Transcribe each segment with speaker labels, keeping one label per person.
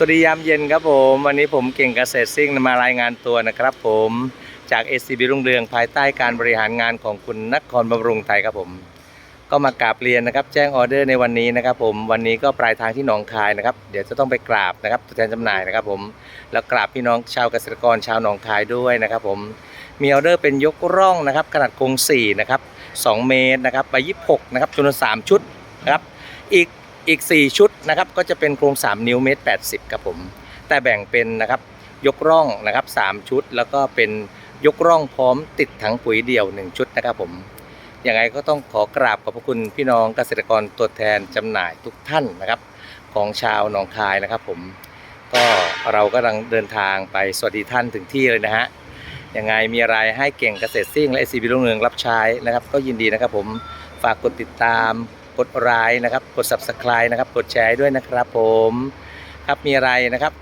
Speaker 1: สวัสดียามเย็นครับผม วันนี้ผมเก่งเกษตรซิ่งมารายงานตัวนะครับผมจาก SCB รุ่งเรืองภายใต้การบริหารงานของคุณนครบำรุงไทยครับผม ก็มากราบเรียนนะครับ แจ้งออเดอร์ในวันนี้นะครับผมวันนี้ก็ปลายทางที่หนองคายนะครับ เดี๋ยวจะต้องไปกราบนะครับตัวแทนจำหน่ายนะครับผมแล้วกราบพี่น้องชาวเกษตรกรชาวหนองคายด้วยนะครับผมมีออเดอร์เป็นยกร่องนะครับ ขนาดคง4นะครับ2เมตรนะครับไป26นะครับจำนวน3ชุดนะครับอีก อีก 4 ชุดนะครับก็จะเป็นโครง 3 นิ้วเมตร80ครับผม แต่แบ่งเป็นนะครับยกร่องนะครับ 3 ชุด แล้วก็เป็นยกร่องพร้อมติดถังปุ๋ยเดี่ยว 1 ชุดนะครับผมยังไงก็ต้องขอกราบขอบพระคุณพี่น้องเกษตรกรตัวแทนจำหน่ายทุกท่านนะครับ ของชาวหนองคายนะครับผมก็เรากำลังเดินทางไปสวัสดีท่านถึงที่เลยนะฮะยังไงมีอะไรให้เก่งเกษตรซิ่งและ SCB รุ่งเรืองรับใช้นะครับ ก็ยินดีนะครับผมฝากกดติดตาม กดไลค์นะครับ กด subscribe นะครับ กดแชร์ด้วยนะครับผมครับมีอะไรนะครับ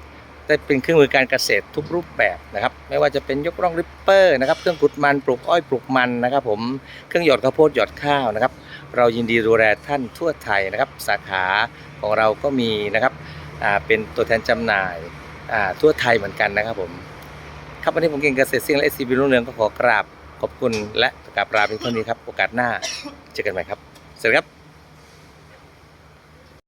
Speaker 1: ได้เป็นเครื่องมือการเกษตรทุกรูปแบบนะครับ ไม่ว่าจะเป็นยกร่องริปเปอร์นะครับ เครื่องขุดมันปลูกอ้อยปลูกมันนะครับ ผมเครื่องหยอดข้าวโพดหยอดข้าวนะครับ เรายินดีดูแลท่านทั่วไทยนะครับ สาขาของเราก็มีนะครับอ่าเป็นตัวแทนจำหน่ายอ่าทั่วไทยเหมือนกันนะครับผมครับวันนี้ผมเก่งเกษตรซิ่งและ SCB รุ่งเรืองก็ขอกราบขอบคุณและกราบลาเป็นเท่านี้ครับ โอกาสหน้าเจอกันใหม่ครับ สวัสดีครับ